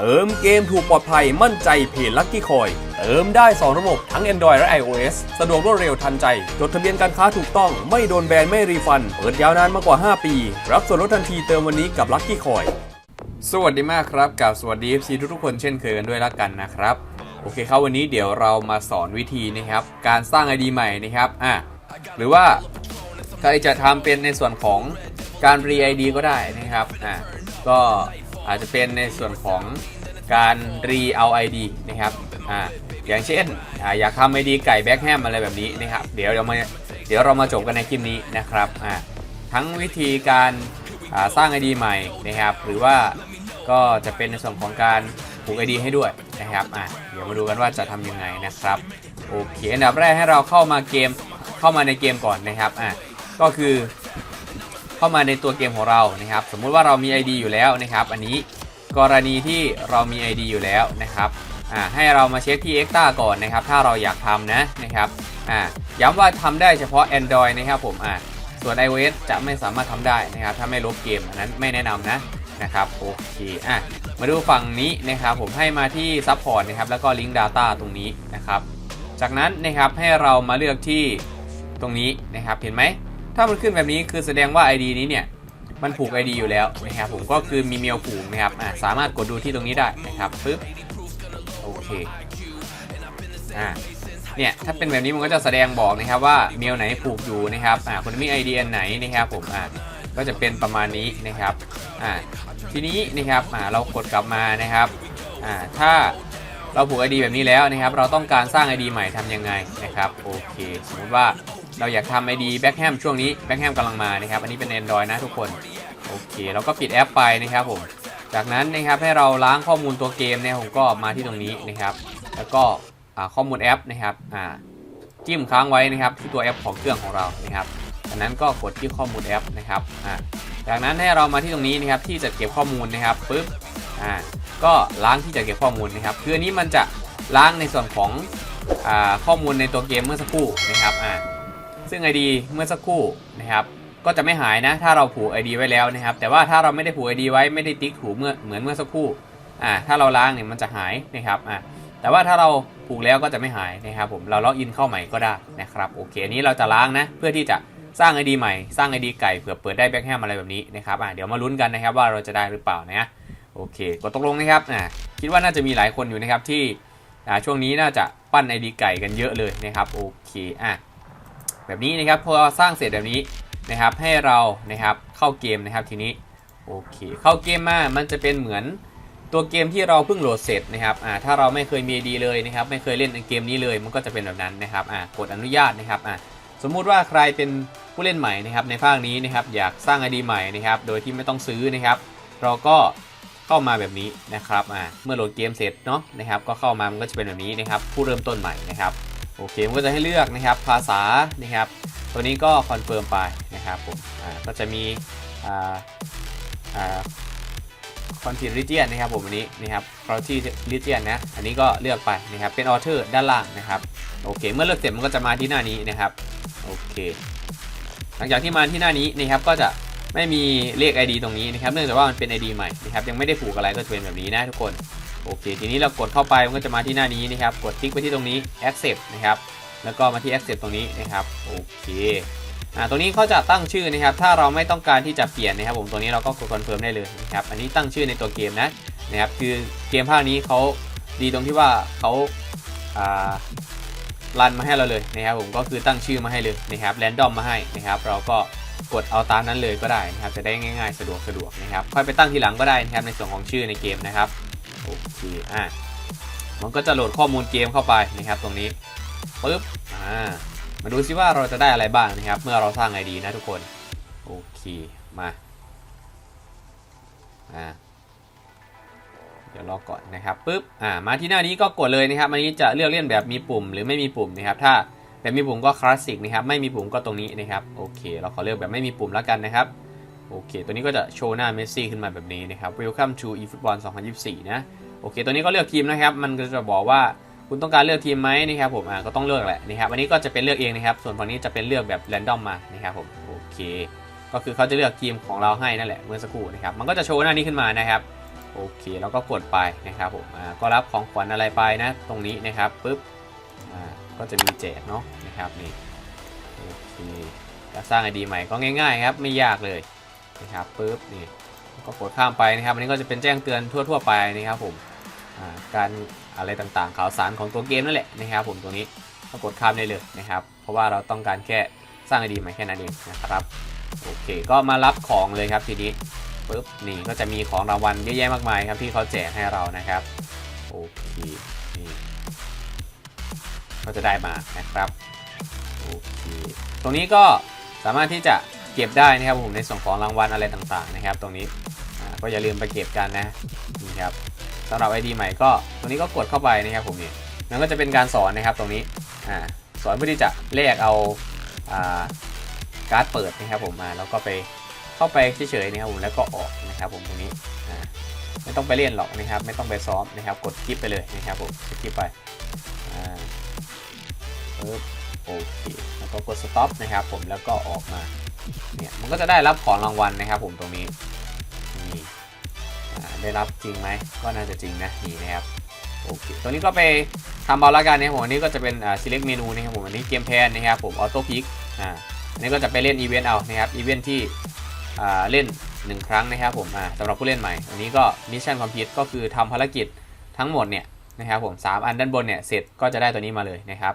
เติมเกมถูกปลอดภัยมั่นใจเพจลั c กี้คอย เติมได้ 2 ระบบทั้ง Android และ iOS สะดวกรวดเร็วทันใจ จดทะเบียนการค้าถูกต้องไม่โดนแบนไม่รีฟัน เปิดยาวนานมากกว่า 5 ปี รับส่วนลดทันทีเติมวันนี้กับลั c กี้คอย สวัสดีมากครับกับสวัสดี FC ทุกๆคนเช่นเคยกันด้วยละกันนะครับ โอเคครับวันนี้เดี๋ยวเรามาสอนวิธีนะครับ การสร้าง ID ใหม่นะครับอะหรือว่าใครจะทำเป็นในส่วนของการรี ID ก็ได้นะครับอ่าก็ อาจจะเป็นในส่วนของการรีเอา ID นะครับอ่าอย่างเช่นอ่าอยากทำ ID ไก่แบ็กแฮมอะไรแบบนี้นะครับเดี๋ยวเรามาเดี๋ยวเรามาจบกันในคลิปนี้นะครับอ่าทั้งวิธีการาสร้าง ID ใหม่นะครับ หรือว่าก็จะเป็นในส่วนของการผูก ID ให้ด้วยนะครับอ่าเดี๋ยวมาดูกันว่าจะทำยังไงนะครับโอเคอันดับแรกให้เราเข้ามาเกมเข้ามาในเกมก่อนนะครับอ่าก็คือ เข้ามาในตัวเกมของเรานะครับ สมมุติว่าเรามี ID อยู่แล้วนะครับ อันนี้กรณีที่เรามี ID อยู่แล้วนะครับอ่าให้เรามาเช็คที่ Extra ก่อนนะครับ ถ้าเราอยากทำนะนะครับอ่าย้ำว่าทำได้เฉพาะ Android นะครับผมอ่าส่วน iOS จะไม่สามารถทำได้นะครับ ถ้าไม่ลบเกมอันนั้นไม่แนะนำนะนะครับโอเคอะมาดูฝั่งนี้นะครับ ผมให้มาที่ Support นะครับ แล้วก็ Link Data ตรงนี้นะครับ จากนั้นนะครับให้เรามาเลือกที่ตรงนี้นะครับ เห็นไหม ถ้ามันขึ้นแบบนี้คือแสดงว่า ID นี้เนี่ยมันผูก ID อยู่แล้วนะครับผมก็คือมีเมลผูกนะครับสามารถกดดูที่ตรงนี้ได้นะครับปึ๊บโอเคอ่าเนี่ยถ้าเป็นแบบนี้มันก็จะแสดงบอกนะครับว่าเมลไหนผูกอยู่นะครับอ่าคนมี ID อันไหนนะครับผมอ่าก็จะเป็นประมาณนี้นะครับอ่าทีนี้นะครับอ่าเรากดกลับมานะครับอ่าถ้าเราผูก ID แบบนี้แล้วนะครับ เราต้องการสร้าง ID ใหม่ทำยังไงนะครับโอเคสมมติว่า เราอยากทำ ID แบ็กแฮมช่วงนี้แบ็กแฮมกำลังมานะครับ อันนี้เป็น Android นะทุกคน โอเค เราก็ปิดแอปไปนะครับผม จากนั้นนะครับให้เราล้างข้อมูลตัวเกมเนี่ยผมก็มาที่ตรงนี้นะครับ แล้วก็ข้อมูลแอปนะครับจิ้มค้างไว้นะครับที่ตัวแอปของเครื่องของเรานะครับจากนั้นก็กดที่ข้อมูลแอปนะครับจากนั้นให้เรามาที่ตรงนี้นะครับที่จะเก็บข้อมูลนะครับปุ๊บอ่าก็ล้างที่จะเก็บข้อมูลนะครับคืออันนี้มันจะล้างในส่วนของอข้อมูลในตัวเกมเมื่อสักครู่นะครับอ่า ซึ่ง ID เมื่อสักครู่นะครับ ก็จะไม่หายนะ ถ้าเราผูก ID ไว้แล้วนะครับ แต่ว่าถ้าเราไม่ได้ผูก ID ไว้ไม่ได้ติ๊กถูกเมื่อเหมือนเมื่อสักครู่อ่าถ้าเราล้างเนี่ยมันจะหายนะครับอ่าแต่ว่าถ้าเราผูกแล้วก็จะไม่หายนะครับผมเราล็อกอินเข้าใหม่ก็ได้นะครับโอเคอันนี้เราจะล้างนะ เพื่อที่จะสร้าง ID ใหม่สร้าง ID ไก่เผื่อเปิดได้แบ็คแฮมอะไรแบบนี้นะครับอ่าเดี๋ยวมาลุ้นกันนะครับว่าเราจะได้หรือเปล่านะโอเคกดตกลงนะครับอ่าคิดว่าน่าจะมีหลายคนอยู่นะครับที่อ่าช่วงนี้น่าจะปั้น ID ไก่กันเยอะเลยนะครับโอเคอะ แบบนี้นะครับพอสร้างเสร็จแบบนี้นะครับให้เรานะครับเข้าเกมนะครับทีนี้โอเคเข้าเกมมามันจะเป็นเหมือนตัวเกมที่เราเพิ่งโหลดเสร็จนะครับอ่าถ้าเราไม่เคยมีดีเลยนะครับไม่เคยเล่นเกมนี้เลยมันก็จะเป็นแบบนั้นนะครับอ่ากดอนุญาตนะครับอ่าสมมุติว่าใครเป็นผู้เล่นใหม่นะครับในภาคนี้นะครับอยากสร้าง ID ใหม่นะครับโดยที่ไม่ต้องซื้อนะครับ เราก็เข้ามาแบบนี้นะครับอ่าเมื่อโหลดเกมเสร็จเนาะนะครับก็เข้ามามันก็จะเป็นแบบนี้นะครับผู้เริ่มต้นใหม่นะครับ โอเคมันก็จะให้เลือกนะครับภาษานะครับ ตัวนี้ก็คอนเฟิร์มไปนะครับผมอ่าก็จะมีอ่าอ่าคอนทิริเจียนนะครับผมอันนี้นะครับคอร์ที่ริเจียนนะอันนี้ก็เลือกไปนะครับเป็นออเทอร์ด้านล่างนะครับโอเค เมื่อเลือกเสร็จมันก็จะมาที่หน้านี้นะครับโอเค หลังจากที่มาที่หน้านี้นะครับก็จะไม่มีเลข ID ตรงนี้นะครับ เนื่องจากว่ามันเป็น ID ใหม่นะครับยังไม่ได้ผูกอะไรก็จะเป็นแบบนี้นะทุกคน โอเค ทีนี้เรากดเข้าไปมันก็จะมาที่หน้านี้นะครับ กดติ๊กไปที่ตรงนี้ accept นะครับ แล้วก็มาที่ accept ตรงนี้นะครับ โอเคอ่าตรงนี้เขาจะตั้งชื่อนะครับ ถ้าเราไม่ต้องการที่จะเปลี่ยนนะครับ ผม ตัวนี้เราก็กด confirm ได้เลยนะครับ อันนี้ตั้งชื่อในตัวเกมนะนะครับ คือเกมภาคนี้เขาดีตรงที่ว่าเขาอ่ารันมาให้เราเลยนะครับ ผม ก็คือตั้งชื่อมาให้เลยนะครับ แรนดอมมาให้นะครับ เราก็กดเอาตามนั้นเลยก็ได้นะครับ จะได้ง่าย ๆ สะดวกสะดวกนะครับ ค่อยไปตั้งทีหลังก็ได้นะครับ ในส่วนของชื่อในเกมนะครับ โอเคอะมันก็จะโหลดข้อมูลเกมเข้าไปนะครับตรงนี้ปึ๊บอ่ามาดูซิว่าเราจะได้อะไรบ้างนะครับ เมื่อเราสร้าง ID นะทุกคนโอเคมาอ่าเดี๋ยวรอก่อนนะครับปึ๊บอ่ามาที่หน้านี้ก็กดเลยนะครับ อันนี้จะเลือกเล่นแบบมีปุ่มหรือไม่มีปุ่มนะครับ ถ้าแบบมีปุ่มก็คลาสสิกนะครับ ไม่มีปุ่มก็ตรงนี้นะครับ โอเค เราขอเลือกแบบไม่มีปุ่มแล้วกันนะครับ โอเค ตัวนี้ก็จะโชว์หน้าเมสซี่ขึ้นมาแบบนี้นะครับ Welcome to eFootball 2024 นะ โอเค ตัวนี้ก็เลือกทีมนะครับ มันก็จะบอกว่าคุณต้องการเลือกทีมไหมนะครับผมอ่าก็ต้องเลือกแหละนะครับอันนี้ก็จะเป็นเลือกเองนะครับ ส่วนฝั่งนี้จะเป็นเลือกแบบแรนดอมมานะครับผมโอเค ก็คือเขาจะเลือกทีมของเราให้นั่นแหละเมื่อสักครู่นะครับมันก็จะโชว์หน้านี้ขึ้นมานะครับโอเคแล้วก็กดไปนะครับผมอ่าก็รับของขวัญอะไรไปนะ ตรงนี้นะครับปุ๊บอ่าก็จะมีแจกเนาะนะครับนี่โอเคจะสร้าง ID ใหม่ก็ง่ายๆครับไม่ยากเลยนะครับปุ๊บนี่ ก็กดข้ามไปนะครับอันนี้ก็จะเป็นแจ้งเตือนทั่ว ๆ ไปนะครับผมการอะไรต่างๆ ข่าวสารของตัวเกมนั่นแหละนะครับ ผมตรงนี้ก็กดข้ามได้เลยนะครับ เพราะว่าเราต้องการแค่สร้าง ID ใหม่แค่นั้นเองนะครับโอเค ก็มารับของเลยครับทีนี้ปุ๊บนี่ก็จะมีของรางวัลเยอะแยะมากมายครับที่เขาแจกให้เรานะครับโอเคนี่ก็จะได้มานะครับโอเคตรงนี้ก็สามารถที่จะเก็บได้นะครับผมในส่วนของรางวัลอะไรต่างๆนะครับ ตรงนี้ ก็อย่าลืมไปเก็บกันนะนี่ครับสำหรับ ID ใหม่ก็ตรงนี้ก็กดเข้าไปนะครับผมนี่มันก็จะเป็นการสอนนะครับตรงนี้อ่าสอนเพื่อที่จะแลกเอาอ่าการ์ดเปิดนะครับผมมาแล้วก็ไปเข้าไปเฉยๆนะครับผมแล้วก็ออกนะครับผมตรงนี้อ่าไม่ต้องไปเล่นหรอกนะครับ ไม่ต้องไปซ้อมนะครับ กดคลิปไปเลยนะครับผมกดคลิปไปอ่าปึ๊บโอเคแล้วก็กด stop นะครับผมแล้วก็ออกมาเนี่ยมันก็จะได้รับของรางวัลนะครับผมตรงนี้ ได้รับจริงไหมก็น่าจะจริงนะนี่นะครับโอเคตัวนี้ก็ไปทำเอาละกันนะครับผมอันนี้ก็จะเป็นอ่า select เมนูนะครับผมอันนี้เกมแพนนะครับผม auto pick อ่าอันนี้ก็จะไปเล่นอีเวนต์เอานะครับอีเวนต์ที่อ่าเล่น 1 ครั้งนะครับผมอ่าสำหรับผู้เล่นใหม่ อันนี้ก็มิชชั่นคอมพลีทก็คือทำภารกิจทั้งหมดเนี่ยนะครับผม3อันด้านบนเนี่ยเสร็จก็จะได้ตัวนี้มาเลยนะครับ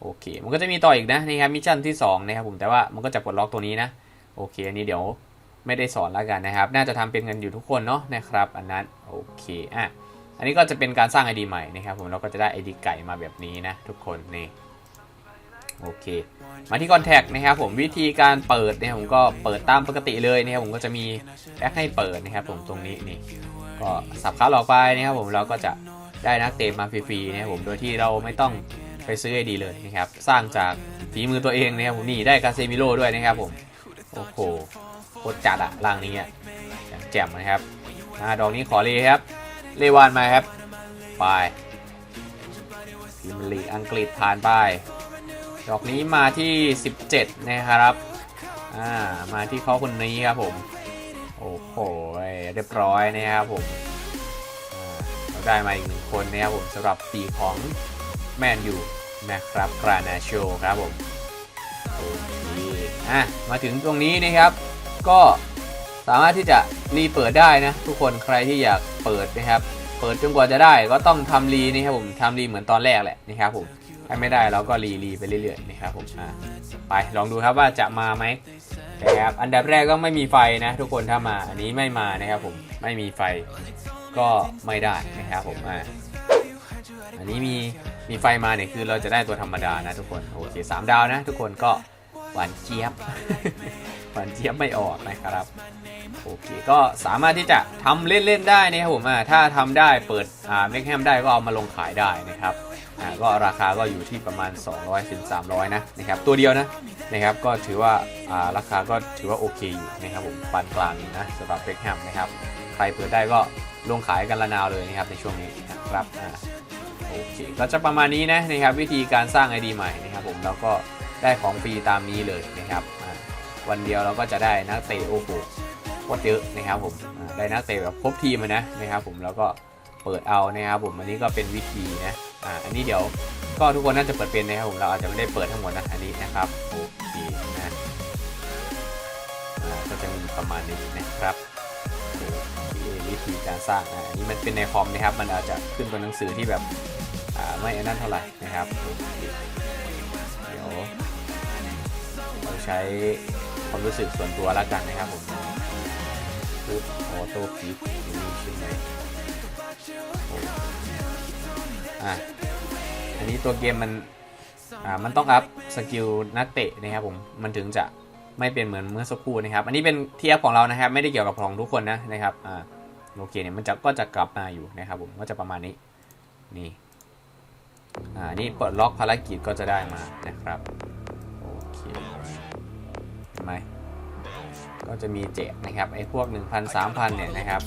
โอเค มันก็จะมีต่ออีกนะนะครับมิชชั่นที่2นะครับผมแต่ว่ามันก็จะปลดล็อกตัวนี้นะโอเคอันนี้เดี๋ยว ไม่ได้สอนแล้วกันนะครับ น่าจะทำเป็นกันอยู่ทุกคนเนาะนะครับ อันนั้นโอเคอะอันนี้ก็จะเป็นการสร้าง ID ใหม่นะครับผมเราก็จะได้ ID ไก่มาแบบนี้นะทุกคนนี่โอเค มาที่ Contact นะครับผมวิธีการเปิดนะครับผมก็เปิดตามปกติเลยนะครับผมก็จะมีแอคให้เปิดนะครับผมตรงนี้นี่ก็สับขาหลอกไปนะครับผมเราก็จะได้นักเตะมาฟรีๆนะครับผมโดยที่เราไม่ต้องไปซื้อไอดีเลยนะครับสร้างจากฝีมือตัวเองนะครับผมนี่ได้กาเซมิโร่ด้วยนะครับผมโอ้โห ตรจัดอะร่างนี้อะแจ่มนะครับอ่าดอกนี้ขอเลยครับ เลวานมาครับไปทีมลีกอังกฤษผ่านไป ดอกนี้มาที่ 17 นะครับอ่ามาที่เขาคนนี้ครับผม โอ้โหเรียบร้อยนะครับผมเราได้มาอีกหนึ่งคนนะครับผมสำหรับปีของแมนยูนะครับกรานาโชครับผมโอเคอะมาถึงตรงนี้นะครับ ก็สามารถที่จะรีเปิดได้นะทุกคนใครที่อยากเปิดนะครับ เปิดจนกว่าจะได้ก็ต้องทำรีนะครับผมทำรีเหมือนตอนแรกแหละนะครับผมถ้าไม่ได้เราก็รีรีไปเรื่อยๆนะครับผมอะไปลองดูครับว่าจะมาไหมนะครับอันดับแรกก็ไม่มีไฟนะ ทุกคนถ้ามาอันนี้ไม่มานะครับผมไม่มีไฟก็ไม่ได้นะครับผมอะอันนี้มีมีไฟมาเนี่ยคือเราจะได้ตัวธรรมดานะทุกคนโอเคสามดาวนะ ทุกคนก็หวานเจี๊ยบ หวานเจี๊ยบไม่ออกนะครับโอเคก็สามารถที่จะทำเล่นๆได้นะครับผมอะถ้าทำได้เปิดอ่าเมคแฮมได้ก็เอามาลงขายได้นะครับอ่าก็ราคาก็อยู่ที่ประมาณ 200ถึง300 นะนะครับตัวเดียวนะนะครับก็ถือว่าอ่าราคาก็ถือว่าโอเคอยู่นะครับผมปานกลางนะสำหรับเบคแฮมนะครับใครเปิดได้ก็ลงขายกันละนาวเลยนะครับในช่วงนี้นะครับอ่าโอเคก็จะประมาณนี้นะนะครับวิธีการสร้าง ID ใหม่นะครับผมแล้วก็ได้ของฟรีตามนี้เลยนะครับ วันเดียวเราก็จะได้นักเตะโอ้โหโคตรเยอะนะครับผมได้นักเตะแบบครบทีมเลยนะนะครับผมแล้วก็เปิดเอานะครับผมอันนี้ก็เป็นวิธีนะอ่าอันนี้เดี๋ยวก็ทุกคนน่าจะเปิดเป็นนะครับผมเราอาจจะไม่ได้เปิดทั้งหมดนะอันนี้นะครับโอเคนะก็จะมีประมาณนี้นะครับวิธีการสร้างอันนี้มันเป็นในคอมนะครับมันอาจจะขึ้นตัวหนังสือที่แบบไม่อันนั้นเท่าไหร่นะครับเดี๋ยวเราใช้ ความรู้สึกส่วนตัวแล้วกันนะครับผมปุ๊บออโต้คลิกนี่ใช่ไหมอะอันนี้ตัวเกมมันอ่ามันต้องอัพสกิลนักเตะนะครับผมมันถึงจะไม่เป็นเหมือนเมื่อสักครู่นะครับ อันนี้เป็นที่อัพของเรานะครับ ไม่ได้เกี่ยวกับของทุกคนนะนะครับอ่าโอเคเนี่ยมันจะก็จะกลับมาอยู่นะครับผมก็จะประมาณนี้นี่อ่านี่ปลดล็อกภารกิจก็จะได้มานะครับโอเค หนไหมก็จะมีแจกนะครับไอ้พวก 1,000 3,000เนี่ยนะครับ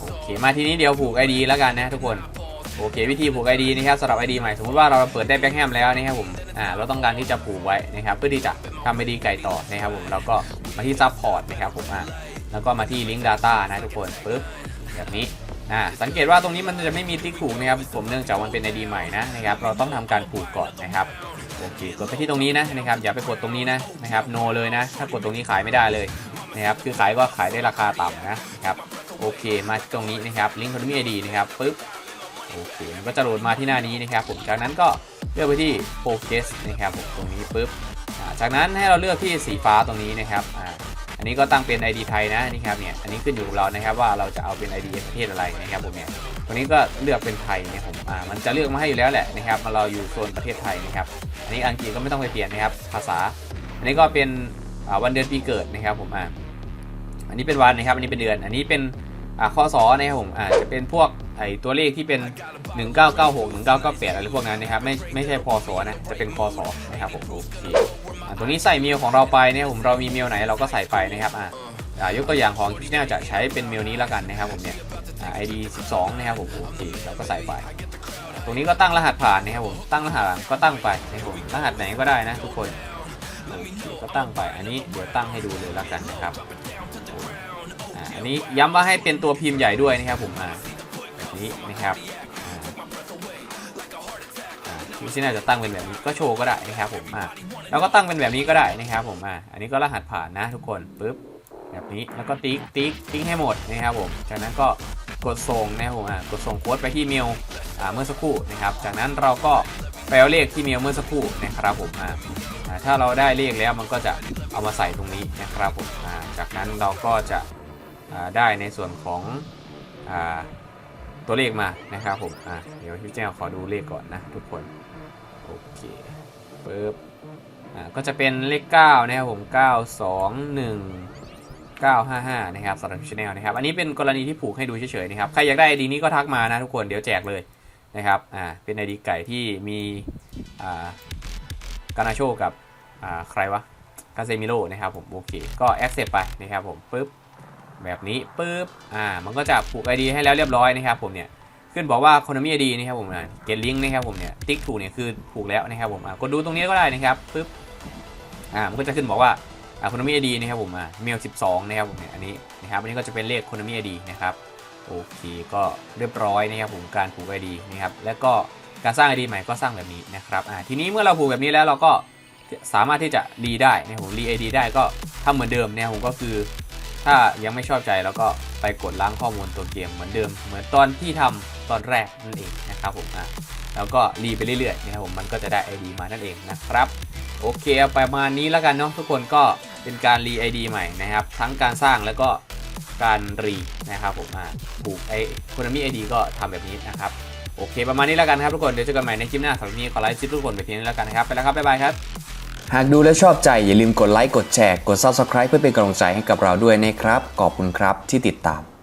โอเคมาทีนี้เดี๋ยวผูก ID แล้วกันนะทุกคนโอเควิธีผูก ID นะครับสำหรับ ID ใหม่สมมติว่าเราเปิดได้แบ็คแฮมแล้วนะครับผมอ่าเราต้องการที่จะผูกไว้นะครับเพื่อที่จะทำ ID ไก่ต่อนะครับผมแล้วก็มาที่ซับพอร์ตนะครับผมอ่าแล้วก็มาที่ลิงก์ Data นะทุกคนปึ๊บแบบนี้อ่าสังเกตว่าตรงนี้มันจะไม่มีติ๊กถูกนะครับผมเนื่องจากมันเป็น ID ใหม่นะนะครับเราต้องทำการผูกก่อนนะครับ โอเคกดไปที่ตรงนี้นะนะครับอย่าไปกดตรงนี้นะนะครับ no เลยนะ ถ้ากดตรงนี้ขายไม่ได้เลยนะครับคือขายก็ขายได้ราคาต่ำนะครับโอเคมาที่ตรงนี้นะครับลิงก์ Economy ID นะครับปึ๊บโอเคมันก็จะโหลดมาที่หน้านี้นะครับผมจากนั้นก็เลือกไปที่ Focus นะครับผมตรงนี้ปึ๊บจากนั้นให้เราเลือกที่สีฟ้าตรงนี้นะครับอ่าอันนี้ก็ตั้งเป็น ID ไทยนะนี่ครับเนี่ยอันนี้ขึ้นอยู่กับเรานะครับว่าเราจะเอาเป็น ID ประเทศอะไรนะครับผมเนี่ย วนี้ก็เลือกเป็นไทยเนี่ยผมอ่ามันจะเลือกมาให้อยู่แล้วแหละนะครับมาเราอยู่โซนประเทศไทยนะครับอันนี้อังกฤษก็ไม่ต้องไปเปลี่ยนนะครับภาษา อันนี้ก็เป็นอ่าวันเดือนปีเกิดนะครับผมอ่าอันนี้เป็นวันนะครับอันนี้เป็นเดือน อันนี้เป็นอ่าข้อสอนะครับผมอ่าจะเป็นพวกไอตัวเลขที่เป็น 1996 1998 อะไรพวกนั้นนะครับไม่ไม่ใช่พศนะจะเป็นพศนะครับผมโอเคอ่าตรงนี้ใส่เมลของเราไปเนี่ยผมเรามีเมลไหนเราก็ใส่ไปนะครับอ่า ยกตัวอย่างของ Channel จะใช้เป็นเมลนี้แล้วกันนะครับผมเนี่ยอ่า ID 12 นะครับผมโอเคเราก็ใส่ไป ตรงนี้ก็ตั้งรหัสผ่านนะครับผมตั้งรหัสก็ตั้งไปนะครับผมรหัสไหนก็ได้นะทุกคนก็ตั้งไปอันนี้เดี๋ยวตั้งให้ดูเลยแล้วกันนะครับอ่าอันนี้ย้ำว่าให้เป็นตัวพิมพ์ใหญ่ด้วยนะครับผมอ่าแบบนี้นะครับอ่าอ่าที่น่าจะตั้งเป็นแบบนี้ก็โชว์ก็ได้นะครับผมอ่าแล้วก็ตั้งเป็นแบบนี้ก็ได้นะครับผมอะอันนี้ก็รหัสผ่านนะทุกคนปึ๊บ แบบนี้แล้วก็ติ๊กติ๊กติ๊กให้หมดนะครับผม จากนั้นก็กดส่งนะครับผมอะกดส่งโค้ดไปที่เมลอ่าเมื่อสักครู่นะครับ จากนั้นเราก็ไปเอาเลขที่เมลเมื่อสักครู่นะครับผมอะอ่าถ้าเราได้เลขแล้วมันก็จะเอามาใส่ตรงนี้นะครับผมอ่าจากนั้นเราก็จะได้ในส่วนของอตัวเลขมานะครับผมอะเดี๋ยวพี่แจ้วขอดูเลขก่อนนะทุกคนโอเคปึ๊บอ่าก็จะเป็นเลข 9 นะครับผม 9 2 1 955 นะครับสำหรับช anel นะครับ อันนี้เป็นกรณีที่ผูกให้ดูเฉยๆนะครับ ใครอยากได้ ID นี้ก็ทักมานะทุกคน เดี๋ยวแจกเลยนะครับ อ่า เป็น ID ไก่ที่มี อ่า กานาโชกับ อ่า ใครวะกาเซมิโลนะครับผม โอเค ก็ accept ไปนะครับผม ปึ๊บ แบบนี้ ปึ๊บ อ่า มันก็จะผูก ID ให้แล้วเรียบร้อยนะครับผมเนี่ย ขึ้นบอกว่า Konami ID นะครับผมอะเกตลิงก์นะครับผมเนี่ย ติ๊กถูกเนี่ยคือถูกแล้วนะครับผม อะกดดูตรงนี้ก็ได้นะครับ ปึ๊บ อ่า มันก็จะขึ้นบอกว่า อ่า Konami ID นะครับผมอะเมล12นะครับผมเนี่ยอันนี้นะครับอันนี้ก็จะเป็นเลข Konami ID นะครับโอเคก็เรียบร้อยนะครับผมการผูก ID นะครับแล้วก็การสร้าง ID ใหม่ก็สร้างแบบนี้นะครับอ่าทีนี้เมื่อเราผูกแบบนี้แล้วเราก็สามารถที่จะรีได้นะครับผมรี ID ได้ก็ทำเหมือนเดิมนะครับผมก็คือ ถ้ายังไม่ชอบใจแล้วก็ไปกดล้างข้อมูลตัวเกมเหมือนเดิม เหมือนตอนที่ทำตอนแรกนั่นเองนะครับผมอะแล้วก็รีไปเรื่อยๆนะครับผมมันก็จะได้ ID มานั่นเองนะครับโอเคประมาณนี้แล้วกันเนาะทุกคนก็ เป็นการรี ID ใหม่นะครับ ทั้งการสร้างแล้วก็การรีนะครับผมอ่าผูกไอคนมี ID ก็ทำแบบนี้นะครับโอเค ประมาณนี้แล้วกันครับทุกคนเดี๋ยวเจอกันใหม่ในคลิปหน้าสำหรับนี้ขอไลค์คลิปทุกคนไปเพียงนี้แล้วกันนะครับไปแล้วครับบ๊ายบายครับหากดูแล้วชอบใจอย่าลืมกดไลค์กดแชร์กด Subscribe เพื่อเป็นกำลังใจให้กับเราด้วยนะครับขอบคุณครับที่ติดตาม